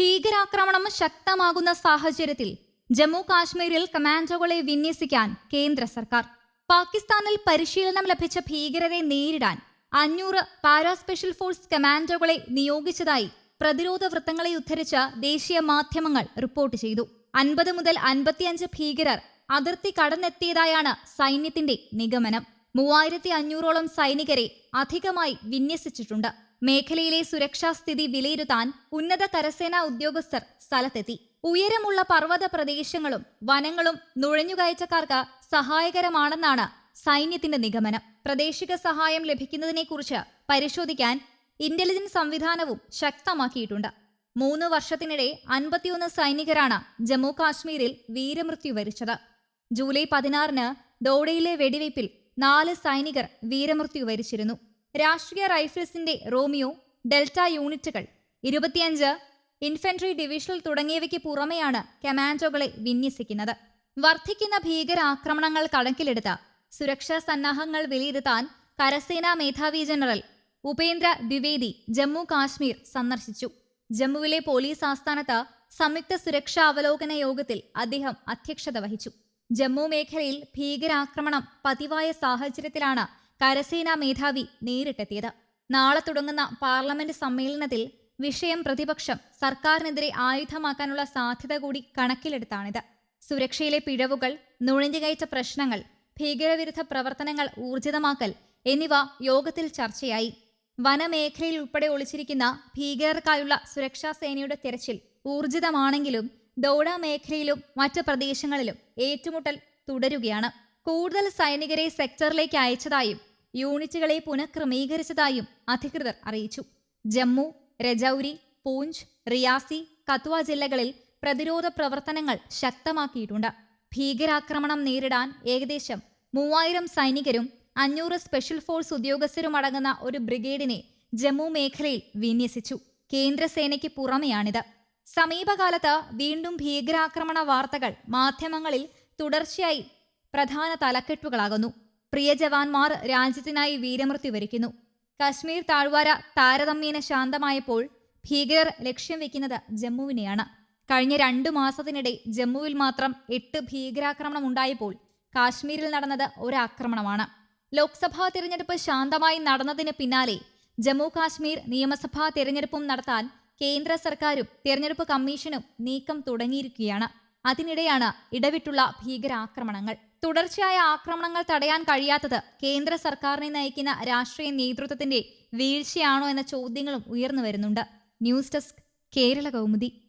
ഭീകരാക്രമണം ശക്തമാകുന്ന സാഹചര്യത്തിൽ ജമ്മു കാശ്മീരിൽ കമാൻഡോകളെ വിന്യസിക്കാൻ കേന്ദ്ര സർക്കാർ. പാകിസ്ഥാനിൽ പരിശീലനം ലഭിച്ച ഭീകരരെ നേരിടാൻ അഞ്ഞൂറ് പാരാ സ്പെഷ്യൽ ഫോഴ്സ് കമാൻഡോകളെ നിയോഗിച്ചതായി പ്രതിരോധ വൃത്തങ്ങളെ ഉദ്ധരിച്ച ദേശീയ മാധ്യമങ്ങൾ റിപ്പോർട്ട് ചെയ്തു. അൻപത് മുതൽ അൻപത്തിയഞ്ച് ഭീകരർ അതിർത്തി കടന്നെത്തിയതായാണ് സൈന്യത്തിന്റെ നിഗമനം. മൂവായിരത്തി അഞ്ഞൂറോളം സൈനികരെ അധികമായി വിന്യസിച്ചിട്ടുണ്ട്. മേഖലയിലെ സുരക്ഷാസ്ഥിതി വിലയിരുത്താൻ ഉന്നത കരസേനാ ഉദ്യോഗസ്ഥർ സ്ഥലത്തെത്തി. ഉയരമുള്ള പർവത പ്രദേശങ്ങളും വനങ്ങളും നുഴഞ്ഞുകയറ്റക്കാർക്ക് സഹായകരമാണെന്നാണ് സൈന്യത്തിന്റെ നിഗമനം. പ്രദേശിക സഹായം ലഭിക്കുന്നതിനെക്കുറിച്ച് പരിശോധിക്കാൻ ഇന്റലിജൻസ് സംവിധാനവും ശക്തമാക്കിയിട്ടുണ്ട്. മൂന്ന് വർഷത്തിനിടെ അൻപത്തിയൊന്ന് സൈനികരാണ് ജമ്മു കാശ്മീരിൽ വീരമൃത്യു വരിച്ചത്. ജൂലൈ പതിനാറിന് ദോഡയിലെ വെടിവയ്പിൽ നാല് സൈനികർ വീരമൃത്യു വരിച്ചിരുന്നു. രാഷ്ട്രീയ റൈഫിൾസിന്റെ റോമിയോ ഡെൽറ്റ യൂണിറ്റുകൾ ഇരുപത്തിയഞ്ച് ഇൻഫൻട്രി ഡിവിഷണൽ തുടങ്ങിയവയ്ക്ക് പുറമെയാണ് കമാൻഡോകളെ വിന്യസിക്കുന്നത്. വർദ്ധിക്കുന്ന ഭീകരാക്രമണങ്ങൾ കണക്കിലെടുത്ത് സുരക്ഷാ സന്നാഹങ്ങൾ വിലയിരുത്താൻ കരസേനാ മേധാവി ജനറൽ ഉപേന്ദ്ര ദ്വിവേദി ജമ്മു കാശ്മീർ സന്ദർശിച്ചു. ജമ്മുവിലെ പോലീസ് ആസ്ഥാനത്ത് സംയുക്ത സുരക്ഷാ അവലോകന യോഗത്തിൽ അദ്ദേഹം അധ്യക്ഷത വഹിച്ചു. ജമ്മു മേഖലയിൽ ഭീകരാക്രമണം പതിവായ സാഹചര്യത്തിലാണ് കരസേനാ മേധാവി നേരിട്ടെത്തിയത്. നാളെ തുടങ്ങുന്ന പാർലമെന്റ് സമ്മേളനത്തിൽ വിഷയം പ്രതിപക്ഷം സർക്കാരിനെതിരെ ആയുധമാക്കാനുള്ള സാധ്യത കൂടി കണക്കിലെടുത്താണിത്. സുരക്ഷയിലെ പിഴവുകൾ നുഴഞ്ഞുകയറ്റ പ്രശ്നങ്ങൾ ഭീകരവിരുദ്ധ പ്രവർത്തനങ്ങൾ ഊർജിതമാക്കൽ എന്നിവ യോഗത്തിൽ ചർച്ചയായി. വനമേഖലയിൽ ഉൾപ്പെടെ ഒളിച്ചിരിക്കുന്ന ഭീകരർക്കായുള്ള സുരക്ഷാ സേനയുടെ തിരച്ചിൽ ഊർജിതമാണെങ്കിലും ദൗഡ മേഖലയിലും മറ്റ് പ്രദേശങ്ങളിലും ഏറ്റുമുട്ടൽ തുടരുകയാണ്. കൂടുതൽ സൈനികരെ സെക്ടറിലേക്ക് അയച്ചതായും യൂണിറ്റുകളെ പുനഃക്രമീകരിച്ചതായും അധികൃതർ അറിയിച്ചു. ജമ്മു രജൌരി പൂഞ്ച് റിയാസി കത്വ ജില്ലകളിൽ പ്രതിരോധ പ്രവർത്തനങ്ങൾ ശക്തമാക്കിയിട്ടുണ്ട്. ഭീകരാക്രമണം നേരിടാൻ ഏകദേശം മൂവായിരം സൈനികരും അഞ്ഞൂറ് സ്പെഷ്യൽ ഫോഴ്സ് ഉദ്യോഗസ്ഥരും അടങ്ങുന്ന ഒരു ബ്രിഗേഡിനെ ജമ്മു മേഖലയിൽ വിന്യസിച്ചു. കേന്ദ്രസേനയ്ക്ക് പുറമെയാണിത്. സമീപകാലത്ത് വീണ്ടും ഭീകരാക്രമണ വാർത്തകൾ മാധ്യമങ്ങളിൽ തുടർച്ചയായി പ്രധാന തലക്കെട്ടുകളാകുന്നു. പ്രിയ ജവാന്മാർ രാജ്യത്തിനായി വീരമൃത്യു വരിക്കുന്നു. കശ്മീർ താഴ്വാര താരതമ്യേന ശാന്തമായപ്പോൾ ഭീകരർ ലക്ഷ്യം വെക്കുന്നത് ജമ്മുവിനെയാണ്. കഴിഞ്ഞ രണ്ടു മാസത്തിനിടെ ജമ്മുവിൽ മാത്രം എട്ട് ഭീകരാക്രമണം ഉണ്ടായപ്പോൾ കാശ്മീരിൽ നടന്നത് ഒരാക്രമണമാണ്. ലോക്സഭാ തിരഞ്ഞെടുപ്പ് ശാന്തമായി നടന്നതിന് പിന്നാലെ ജമ്മു കാശ്മീർ നിയമസഭാ തിരഞ്ഞെടുപ്പും നടത്താൻ കേന്ദ്ര സർക്കാരും തിരഞ്ഞെടുപ്പ് കമ്മീഷനും നീക്കം തുടങ്ങിയിരിക്കുകയാണ്. അതിനിടെയാണ് ഇടവിട്ടുള്ള ഭീകരാക്രമണങ്ങൾ. തുടർച്ചയായ ആക്രമണങ്ങൾ തടയാൻ കഴിയാത്തത് കേന്ദ്ര സർക്കാരിനെ നയിക്കുന്ന രാഷ്ട്രീയ നേതൃത്വത്തിന്റെ വീഴ്ചയാണോ എന്ന ചോദ്യങ്ങളും ഉയർന്നു വരുന്നുണ്ട്. News desk Kerala Kaumudi.